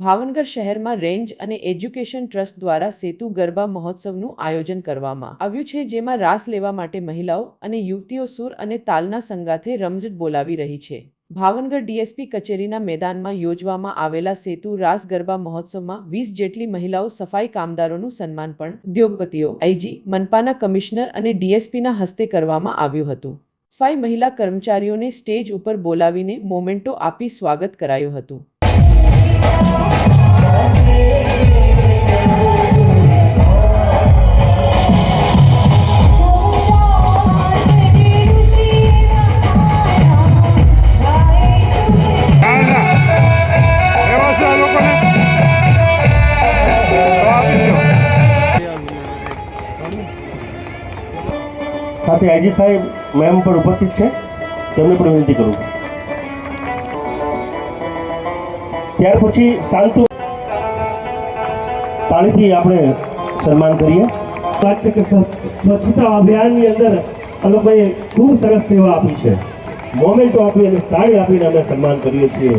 ભાવનગર શહેરમાં રેન્જ અને education trust દ્વારા સેતુ ગરબા મહોત્સવનું આયોજન કરવામાં આવ્યું છે, જેમાં રાસ લેવા માટે મહિલાઓ અને યુવતીઓ સુર અને તાલના સંગાથે રમઝટ બોલાવી રહી છે. ભાવનગર ડીએસપી કચેરીના મેદાનમાં યોજવામાં આવેલા સેતુ રાસ ગરબા મહોત્સવમાં વીસ જેટલી મહિલાઓ સફાઈ કામદારોનું સન્માન પણ ઉદ્યોગપતિઓ, આઈજી, મનપાના કમિશનર અને ડીએસપીના હસ્તે કરવામાં આવ્યું હતું. ફાઈ મહિલા કર્મચારીઓને સ્ટેજ ઉપર બોલાવીને મોમેન્ટો આપી સ્વાગત કરાયું હતું. સાથે આઈજી સાહેબ મેમ પણ ઉપસ્થિત છે. તેમને પણ વિનંતી કરું ત્યાર પછી શાંતુ તાળીથી આપણે સન્માન કરીએ. વાત છે કે સ્વચ્છતા અભિયાનની અંદર આ લોકોએ ખૂબ સરસ સેવા આપી છે. મોમેન્ટો આપી અને સાડી આપીને અમે સન્માન કરીએ છીએ.